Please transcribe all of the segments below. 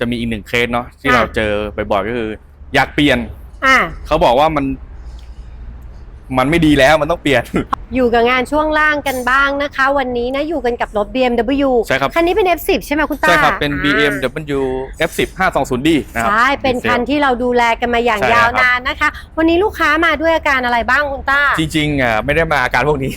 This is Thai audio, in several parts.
จะมีอีกหนึ่งเคสเนาะที่ค่ะเราเจอบ่อยๆก็คือ อยากเปลี่ยนอ่าเขาบอกว่ามัน มันไม่ดีแล้วมันต้องเปลี่ยน อยู่กับงานช่วงล่างกันบ้างนะคะ วันนี้นะอยู่กันกับรถ BMW ใช่ครับ คันนี้เป็น F10 ใช่ไหมคุณตาใช่ครับ เป็นอ่า BMW F10 520D นะครับ ใช่เป็นคันที่เราดูแลกันมาอย่างใช่ยาวครับ นานนะคะ วันนี้ลูกค้ามาด้วยอาการอะไรบ้างคุณต้าจริงๆอะไม่ได้มาอาการพวกนี้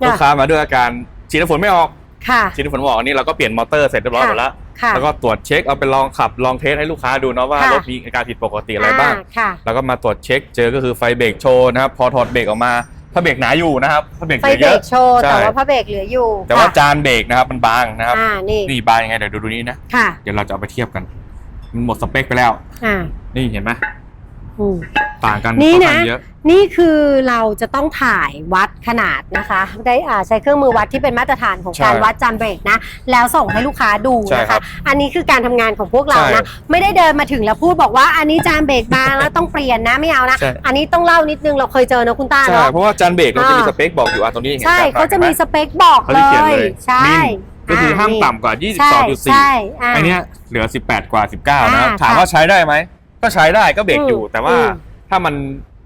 จ้ะ ลูกค้ามาด้วยอาการฉีดน้ำฝนไม่ออกค่ะ ฉีดน้ำฝนไม่ออกอันนี้เราก็เปลี่ยนมอเตอร์เสร็จเรียบร้อยหมดแล้ว ค่ะแล้วก็ตรวจเช็คเอาไปลองขับลองเทสให้ลูกค้าดูเนาะว่าค่ะ รถมีอาการผิดปกติอะไรบ้าง ค่ะ แล้วก็มาตรวจเช็คเจอก็คือไฟเบรกโชว์นะครับพอถอดเบรกออกมาผ้าเบรกหนาอยู่นะครับผ้าเบรกไฟเหลือเบเยรอะ กโชว์ใช่ แต่ว่าพระเบรกเหลืออยู่แต่ว่าค่ะจานเบรกนะครับมันบางนะครับอ่านี่นี่บางยังไงเดี๋ยวดูดูนี้นะค่ะเดี๋ยวเราจะเอาไปเทียบกัน มันหมดสเปคไปแล้ว อ่านี่เห็นไหมอืม ต่างกันนี่ค่อนะข้างเยอะนี่คือเราจะต้องถ่ายวัดขนาดนะคะ ได้อ่าใช้เครื่องมือวัดที่เป็นมาตรฐานของใช่การวัดจานเบรกนะ แล้วส่งให้ลูกค้าดูใช่นะครัคะบอันนี้คือการทำงานของพวกเราใช่นะไม่ได้เดินมาถึงแล้วพูดบอกว่าอันนี้จานเบรกบางแล้วต้องเปลี่ยนนะไม่เอานะใช่อันนี้ต้องเล่านิดนึงเราเคยเจอนะคุณต้าใช่เนาะเพราะว่าจานเบรกเราจะมีอ่าสเปคบอกอยู่อะตรงนี้เห็นใช่จนเขาจะมีห็นไหสเปคบอกเขาเลจะเขียนยเลยใช่ก็คือห้ามนี่ต่ำกว่าใช่ใช่22.4อ่าอันเนี้ยเหลือ 18 กว่า 19 นะครับอ่าถามค่ะว่าใช้ได้ไหมก็ใช้ได้ก็เบรกอยู่อืมแต่ว่าอืม ถ้ามัน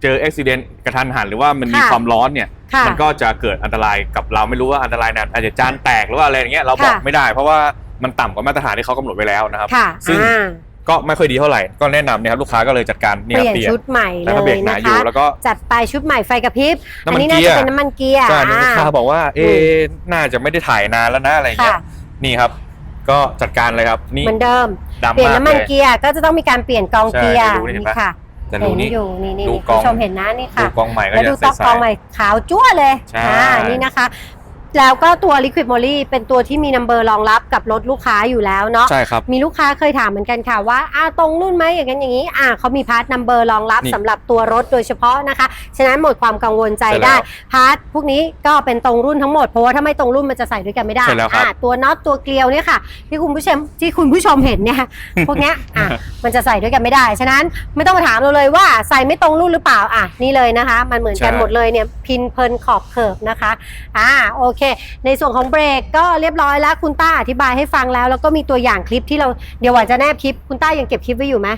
เจออุบิเหตุกระทันหันหรือว่ามันมีค่ะความร้อนเนี่ย ค่ะมันก็จะเกิดอันตรายกับเราไม่รู้ว่าอันตรายนั้นอาจจะจานแตกหรือว่าอะไรอย่างเงี้ยเราบอกค่ะ ไม่ได้ เพราะว่ามันต่ำกว่ามาตรฐานที่เขากำหนดไว้แล้วนะครับ ค่ะซึ่ง อ่าก็ไม่ค่อยดีเท่าไหร่ก็แนะนำเนี่ยครับลูกค้าก็เลยจัดการเปเนี่ยลี่ยนเปลี่ยนชุดใหม่เลแล้วก็เบรกยหนานะอยู่ คะ แล้วก็ จัดไปชุดใหม่ไฟกระพริบน้ำอัมันนี้น่าเกียจะร์ เป็นน้ำมันเกียร์ใช่ลูกค้าอ่าบอกว่าเอ๊ะน่าจะไม่ได้ถ่ายนานแล้วนะอะไรเงี้ยค่ะนี่ครับ ก็จัดการเลยครับนี่เหมือนเดิม ดำเปลี่ยนมากน้ำมันเลยเกียร์ก็จะต้องมีการเปลี่ยนกองใช่เกียร์ดูนี่เห็นปะ ค่ะ แต่ดูนี่อยู่นี่นี่ดูนี่กคุองณผู้ชมเห็นนะนี่ดูค่ะกองใหม่ก็แล้วจะดูใสต๊อกกองใหม่ขาวจั่วเลยใช่ อ่านี่นะคะ แล้วก็ตัว Liquid Moly เป็นตัวที่มีนัมเบอร์รองรับกับรถลูกค้าอยู่แล้วเนาะใช่ครับ มีลูกค้าเคยถามเหมือนกันค่ะว่าอ้าวตรงรุ่นไหมอย่างนั้นอย่างนี้อ่าเขามีพาร์ทนัมเบอร์รองรับนี่สำหรับตัวรถโดยเฉพาะนะคะ ฉะนั้นหมดความกังวลใจใช่แล้วได้ พาร์ทพวกนี้ก็เป็นตรงรุ่นทั้งหมดเพราะว่าถ้าไม่ตรงรุ่นมันจะใส่ด้วยกันไม่ได้ใช่แล้วครับ อ่าตัวน็อตตัวเกลียวเนี่ยค่ะ ที่คุณผู้ชมที่คุณผู้ชมเห็นเนี่ยพวกเนี้ยอะ มันจะใส่ด้วยกันไม่ได้ ฉะนั้นไม่ต้องมาถามเราเลยว่าใส่ไม่ตรงรุ่นหรือเปล่า อะ นี่เลยนะคะ มันเหมือนกันใช่ หมดเลยเนี่ย พินเพลินขอบเขิบนะคะ อ่า โอเคในส่วนของเบรกก็เรียบร้อยแล้วคุณต้าอธิบายให้ฟังแล้ว แล้วก็มีตัวอย่างคลิปที่เราเดี๋ยวหวานจะแนบคลิป คุณต้ายังเก็บคลิปไว้อยู่ไหม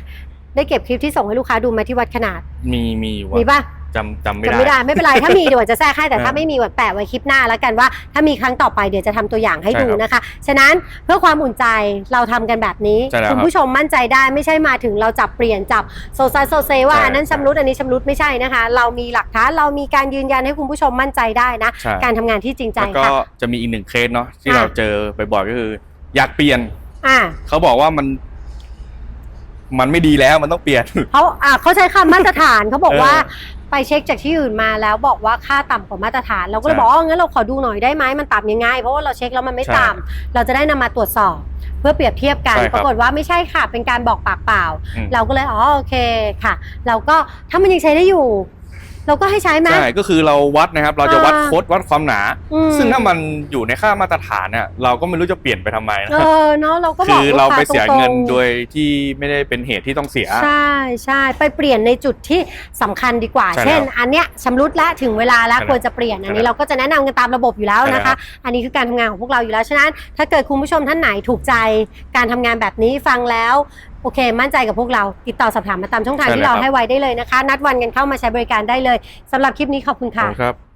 ได้เก็บคลิปที่ส่งให้ลูกค้าดูไหมที่วัดขนาด มีมีอยู่มีว่าปะ จำจำไม่จำได้ไม่ได้ไม่เป็นไร ถ้ามีเดี๋ยวหวานจะแทรกให้แต่เออถ้าไม่มีหวานแปะไว้คลิปหน้าแล้วกันว่า ถ้ามีครั้งต่อไปเดี๋ยวจะทำตัวอย่างให้ใช่ดูครับนะคะ ฉะนั้นเพื่อความอุ่นใจเราทำกันแบบนี้ ใช่แล้วคุณผู้ชมมั่นใจได้ไม่ใช่มาถึงเราจับเปลี่ยนจับโซซัสโซเซว่าใช่ อันนั้นชำรุดอันนี้ชำรุดไม่ใช่นะคะ เรามีหลักฐานเรามีการยืนยันให้คุณผู้ชมมั่นใจได้นะ ใช่การทำงานที่จริงใจแล้วก็ค่ะ จะมีอีกหนึ่งเคสเนาะที่อะ เราเจอบ่อยๆก็คือ อยากเปลี่ยนอ่าเขาบอกว่ามัน มันไม่ดีแล้วมันต้องเปลี่ยน เขาอ่าเขาใช้คำมาตรฐานเขาบอกเออว่า ไปเช็คจากที่อื่นมาแล้วบอกว่าค่าต่ำกว่ามาตรฐาน เราก็เลยใช่บอกว่างั้นเราขอดูหน่อยได้ไหมมันต่ำยังไงเพราะว่าเราเช็คแล้วมันไม่ใช่ต่ำเราจะได้นำมาตรวจสอบ เพื่อเปรียบเทียบกัน ใช่ครับปรากฏว่าไม่ใช่ค่ะเป็นการบอกปากเปล่า อืม เราก็เลยอ๋อโอเคค่ะ เราก็ถ้ามันยังใช้ได้อยู่ เราก็ให้ใช้ไหม ใช่ก็คือเราวัดนะครับ เราจะวัดอ่าโค้ดวัดความหนา อืม ซึ่งถ้ามันอยู่ในค่ามาตรฐานเนี่ยเราก็ไม่รู้จะเปลี่ยนไปทำไมนะเออเนาะเราก็บคืออกลูกเราค้าไปเสียตรงๆเงินโดยที่ไม่ได้เป็นเหตุที่ต้องเสีย ใช่ใช่ไปเปลี่ยนในจุดที่สำคัญดีกว่า ใช่แล้วเช่น อันเนี้ยชำรุดและถึงเวลาแล้วใช่แล้วควรจะเปลี่ยนอันนี้ใช่แล้วเราก็จะแนะนำกันตามระบบอยู่แล้วใช่แล้วนะครัคะ บ อันนี้คือการทำงานของพวกเราอยู่แล้วฉะนั้น ถ้าเกิดคุณผู้ชมท่านไหนถูกใจการทำงานแบบนี้ฟังแล้ว โอเค มั่นใจกับพวกเรา ติดต่อสอบถามมาตามช่องทางใช่ที่แล้วเราครับ ให้ไว้ได้เลยนะคะ นัดวันกันเข้ามาใช้บริการได้เลยสำหรับคลิปนี้ขอบคุณขอบค่ะ คุณครับ